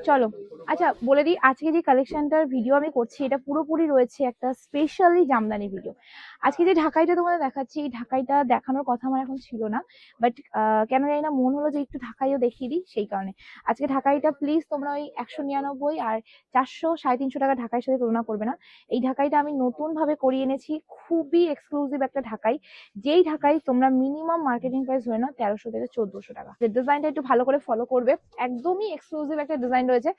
চলো আচ্ছা বলে দিই, আজকে যে কালেকশনটার ভিডিও আমি করছি, এটা পুরোপুরি রয়েছে একটা স্পেশালি জামদানি ভিডিও আজকে যে ঢাকাইটা তোমাদের দেখাচ্ছি, এই ঢাকাইটা দেখানোর কথা আমার এখন ছিল না বাট কেন জানি না, মন হলো যে একটু ঢাকাইও দেখিয়ে দিই, সেই কারণে। আজকে ঢাকাইটা প্লিজ তোমরা ওই একশো নিরানব্বই আর চারশো সাড়ে তিনশো টাকা ঢাকাইয়ের সাথে তুলনা করবে না। এই ঢাকাইটা আমি নতুন ভাবে করিয়ে এনেছি, খুবই এক্সক্লুসিভ একটা ঢাকাই, যেই ঢাকাই তোমরা মিনিমাম মার্কেটিং প্রাইস ধরে না তেরোশো থেকে চোদ্দশো টাকা। ডিজাইনটা একটু ভালো করে ফলো করবে, একদমই এক্সক্লুসিভ একটা ডিজাইন রয়েছে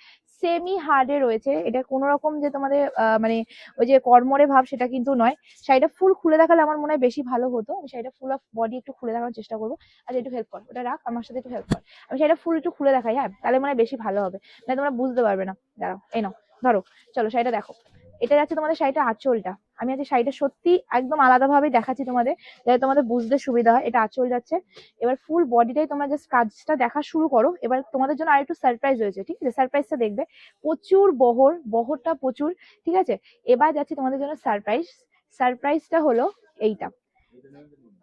সেমি হার্ডে রয়েছে। এটা কোনো রকম যে তোমাদের মানে ওই যে কর্মরে ভাব সেটা কিন্তু নয়। শাড়িটা ফুল খুলে দেখালে আমার মনে হয় বেশি ভালো হতো। আমি শাড়িটা ফুল অফ বডি একটু খুলে দেখানোর চেষ্টা করব। আর একটু হেল্প কর। ওটা রাখ, আমার সাথে একটু হেল্প কর। আমি শাড়িটা ফুল একটু খুলে দেখাই হ্যাঁ? তাহলে মনে হয় বেশি ভালো হবে। না তোমরা বুঝতে পারবে না। দাঁড়াও, এই নাও, ধরো। চলো, শাড়িটা দেখো। এটা যাচ্ছে তোমাদের শাড়িটা আঁচলটা। আমি আজকে শাড়িটা সত্যি একদম আলাদাভাবে দেখাচ্ছি তোমাদের, যাতে তোমাদের বুঝতে সুবিধা হয়। এটা আঁচল যাচ্ছে। এবার ফুল বডিটাই তোমরা জাস্ট কাজটা দেখা শুরু করো। এবার তোমাদের জন্য আরেকটু সারপ্রাইজ হয়েছে ঠিক আছে? সারপ্রাইজটা দেখবে। প্রচুর বহর, বহরটা প্রচুর, ঠিক আছে? এবার যাচ্ছি তোমাদের জন্য সারপ্রাইজ সারপ্রাইজটা হলো এইটা।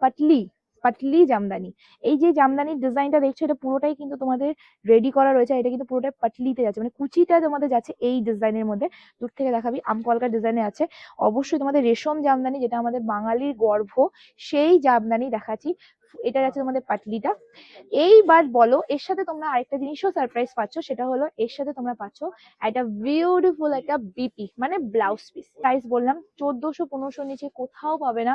পাটলি। পাটলি জামদানি। এই যে জামদানির ডিজাইনটা দেখছ, এটা পুরোটাই কিন্তু তোমাদের রেডি করা রয়েছে এটা কিন্তু পুরোটাই পাটলিতে যাচ্ছে। মানে কুচিটা তোমাদের যাচ্ছে এই ডিজাইনের মধ্যে। দূর থেকে দেখাবি আমকলকার ডিজাইনে আছে। অবশ্যই তোমাদের রেশম জামদানি, যেটা আমাদের বাঙালির গর্ভ, সেই জামদানি দেখাচ্ছি। এটা আছে তোমাদের পাটলিটা এইবার বলো, এর সাথে তোমরা আরেকটা জিনিসও সারপ্রাইজ পাচ্ছ, সেটা হলো এর সাথে তোমরা পাচ্ছ একটা বিউটিফুল একটা বিপি মানে ব্লাউজ পিস প্রাইস বললাম, চোদ্দশো পনেরোশো নিচে কোথাও পাবে না।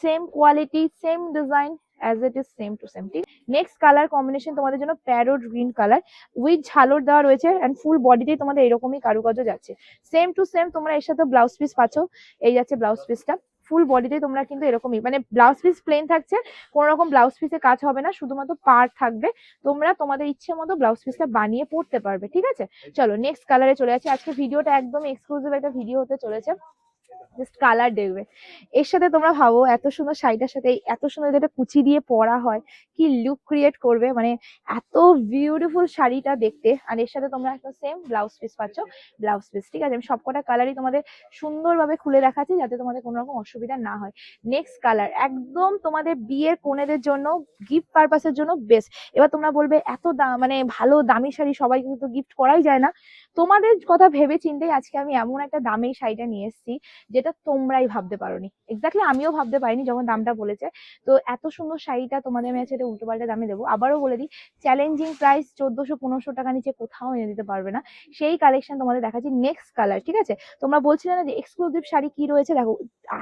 Same quality same design as it is same to same ঠিক? নেক্সট কালার কম্বিনেশন তোমাদের জন্য প্যারোট গ্রিন কালার উইথ ঝালর দেওয়া রয়েছে অ্যান্ড ফুল বডিতেই তোমাদের এরকমই কারুকার্য যাচ্ছে। সেম টু সেম তোমরা এর সাথে ব্লাউজ পিস পাচ্ছ, এই যাচ্ছে ব্লাউজ পিসটা ফুল বডিতে তোমরা কিন্তু এরকমই মানে ব্লাউজ পিস প্লেন থাকছে কোনো রকম ব্লাউজ পিসে কাজ হবে না শুধুমাত্র পার থাকবে তোমরা তোমাদের ইচ্ছে মতো ব্লাউজ পিসটা বানিয়ে পড়তে পারবে ঠিক আছে? চলো নেক্সট কালারে চলে যাচ্ছে আজকে ভিডিওটা একদম এক্সক্লুসিভ একটা ভিডিও হতে চলেছে। জাস্ট কালার দেখবে এর সাথে তোমরা ভাবো, এত সুন্দর শাড়িটার সাথে এত সুন্দর যেটা কুচি দিয়ে পরা হয়, কি লুক ক্রিয়েট করবে মানে এত বিউটিফুল শাড়িটা দেখতে। আর এর সাথে তোমরা একটা সেম ব্লাউজ পিস পাচ্ছ ব্লাউজ পিস ঠিক আছে? আমি সবকটা কালারই তোমাদের সুন্দরভাবে খুলে দেখাচ্ছি, যাতে তোমাদের কোনো রকম অসুবিধা না হয়। নেক্সট কালার একদম তোমাদের বিয়ের কোনেদের জন্য গিফট পারপাসের জন্য বেস্ট এবার তোমরা বলবে, এত দাম মানে ভালো দামি শাড়ি সবাই কিন্তু গিফট করাই যায় না। তোমাদের কথা ভেবে চিন্তেই আজকে আমি এমন একটা দামি শাড়িটা নিয়ে এসেছি। যেটা তোমরাই ভাবতে পারোনি। এক্স্যাক্টলি আমিও ভাবতে পারিনি যখন দামটা বলেছে। তো এত সুন্দর শাড়িটা তোমাদের আমি এটা উল্টো পাল্টা দামে দেবো। আবারও বলে দিই চ্যালেঞ্জিং প্রাইস চোদ্দশো, পনেরোশো টাকা নিচে কোথাও এনে দিতে পারবে না। সেই কালেকশন তোমাদের দেখাচ্ছি নেক্সট কালার ঠিক আছে? তোমরা বলছিলে না যে এক্সক্লুসিভ শাড়ি কি রয়েছে? দেখো,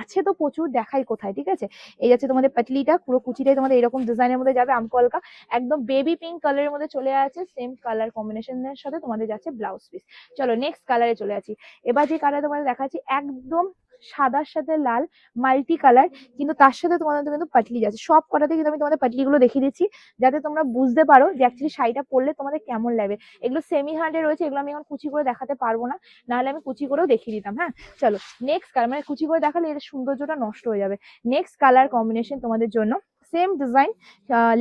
আছে তো প্রচুর, দেখাই কোথায়, ঠিক আছে? এই যাচ্ছে তোমাদের পাটলিটা, পুরো কুচিটাই তোমাদের এরকম ডিজাইনের মধ্যে যাবে, আমকলকা। একদম বেবি পিঙ্ক কালারের মধ্যে চলে আছে সেম কালার কম্বিনেশনের সাথে তোমাদের যাচ্ছে ব্লাউজ পিস চলো নেক্সট কালারে চলে আছি এবার যে কালার তোমাদের দেখাচ্ছি, একদম সাদার সাথে লাল মাল্টি কালার কিন্তু তার সাথে তোমাদের কিন্তু পাটলি যাচ্ছে সব কটাতে কিন্তু আমি তোমাদের পাটলিগুলো দেখিয়ে দিচ্ছি, যাতে তোমরা বুঝতে পারো যে অ্যাকচুয়ালি শাড়িটা পরলে তোমাদের কেমন লাগবে এগুলো সেমি হান্ডে রয়েছে, এগুলো আমি এখন কুচি করে দেখাতে পারব না, নাহলে আমি কুচি করেও দেখিয়ে দিতাম হ্যাঁ? চলো নেক্সট কালার মানে কুচি করে দেখালে এর সৌন্দর্যটা নষ্ট হয়ে যাবে। নেক্সট কালার কম্বিনেশন তোমাদের জন্য same design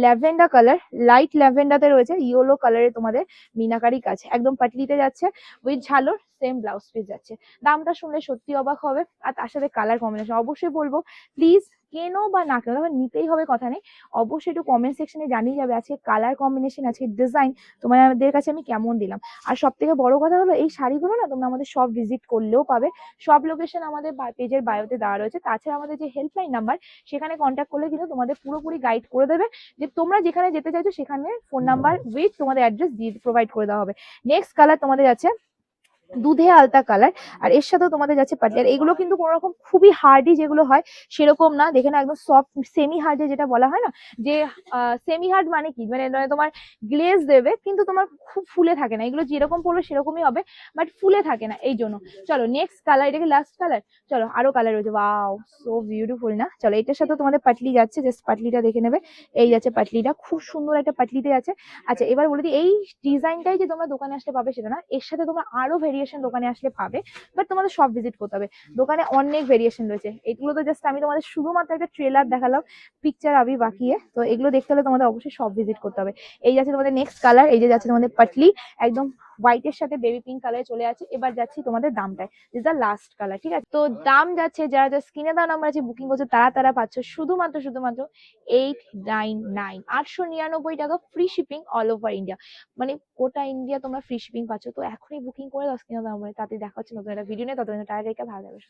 lavender colour light ল্যাভেন্ডাতে রয়েছে ইয়েলো কালারে তোমাদের মিনাকারি কাজ একদম পাটলিতে যাচ্ছে উইথ ঝালোর সেম ব্লাউজ পিস যাচ্ছে। দামটা শুনলে সত্যি অবাক হবে, আর তার সাথে কালার কম্বিনেশন অবশ্যই বলব প্লিজ কেনো বা না কেনো নিতেই হবে, কথা নেই। অবশ্যই একটু কমেন্ট সেকশনে জানিয়ে যাবে আজকে কালার কম্বিনেশন আজকে ডিজাইন তোমাদের কাছে আমি কেমন দিলাম। আর সব থেকে বড় কথা হলো, এই শাড়িগুলো না তোমরা আমাদের সব ভিজিট করলেও পাবে। সব লোকেশন আমাদের পেজের বায়োতে দেওয়া রয়েছে। তাছাড়া আমাদের যে হেল্পলাইন নাম্বার সেখানে কন্ট্যাক্ট করলে কিন্তু তোমাদের পুরোপুরি গাইড করে দেবে যে তোমরা যেখানে যেতে চাইছো, সেখানে ফোন নাম্বার উইথ তোমাদের অ্যাড্রেস দিয়ে প্রোভাইড করে দেওয়া হবে। নেক্সট কালার তোমাদের আছে দুধে আলতা কালার আর এর সাথেও তোমাদের যাচ্ছে আর এগুলো কিন্তু কোনো রকম খুবই হার্ডি যেগুলো হয়, সেরকম না। দেখে না একদম সফট সেমি হার্ড যেটা বলা হয় না? যে সেমি হার্ড মানে কি? মানে তোমার গ্লেজ দেবে, কিন্তু তোমার খুব ফুলে থাকে না। এগুলো যেরকম পড়বে সেরকমই হবে বাট ফুলে থাকে না, এই জন্য। চলো নেক্সট কালার এটাকে লাস্ট কালার চলো, আরও কালার রয়েছে। ওয়াও সো বিউটিফুল না? চলো, এটার সাথে তোমাদের পাটলি যাচ্ছে জাস্ট পাটলিটা দেখে নেবে। এই যাচ্ছে পাটলিটা, খুব সুন্দর একটা পাটলিতে যাচ্ছে। আচ্ছা এবার বলে দিই, এই ডিজাইনটাই যে তোমরা দোকানে আসলে পাবে সেটা না, এর সাথে তোমরা আরও ভেরিয়েশন দোকানে আসলে পাবে বাট তোমাদের সব ভিজিট করতে হবে। দোকানে অনেক ভেরিয়েশন রয়েছে। এগুলো তো জাস্ট আমি তোমাদের শুধুমাত্র একটা ট্রেলার দেখালাম পিকচার আবি বাকিয়ে তো এগুলো দেখতে হলে তোমাদের অবশ্যই সব ভিজিট করতে হবে। এই যাচ্ছে তোমাদের নেক্সট কালার এই যে যাচ্ছে তোমাদের পাটলি, একদম হোয়াইটের সাথে বেবি পিঙ্ক কালারে চলে আছে এবার যাচ্ছি তোমাদের দামটায়। দিস দ্য লাস্ট কালার ঠিক আছে? তো দাম যাচ্ছে, যারা যারা স্ক্রিনে দেওয়া নাম্বার আছে বুকিং করছে, তারা তারা পাচ্ছ শুধুমাত্র শুধুমাত্র এইট নাইন নাইন আটশো নিরানব্বই টাকা free shipping all over India মানে গোটা ইন্ডিয়া তোমরা ফ্রি শিপিং পাচ্ছ। তো এখনই বুকিং করে দাও স্ক্রিনে দাম তাতে দেখা হচ্ছে নতুন একটা ভিডিও নিয়ে। ততদিন টাটা ভালো লাগবে।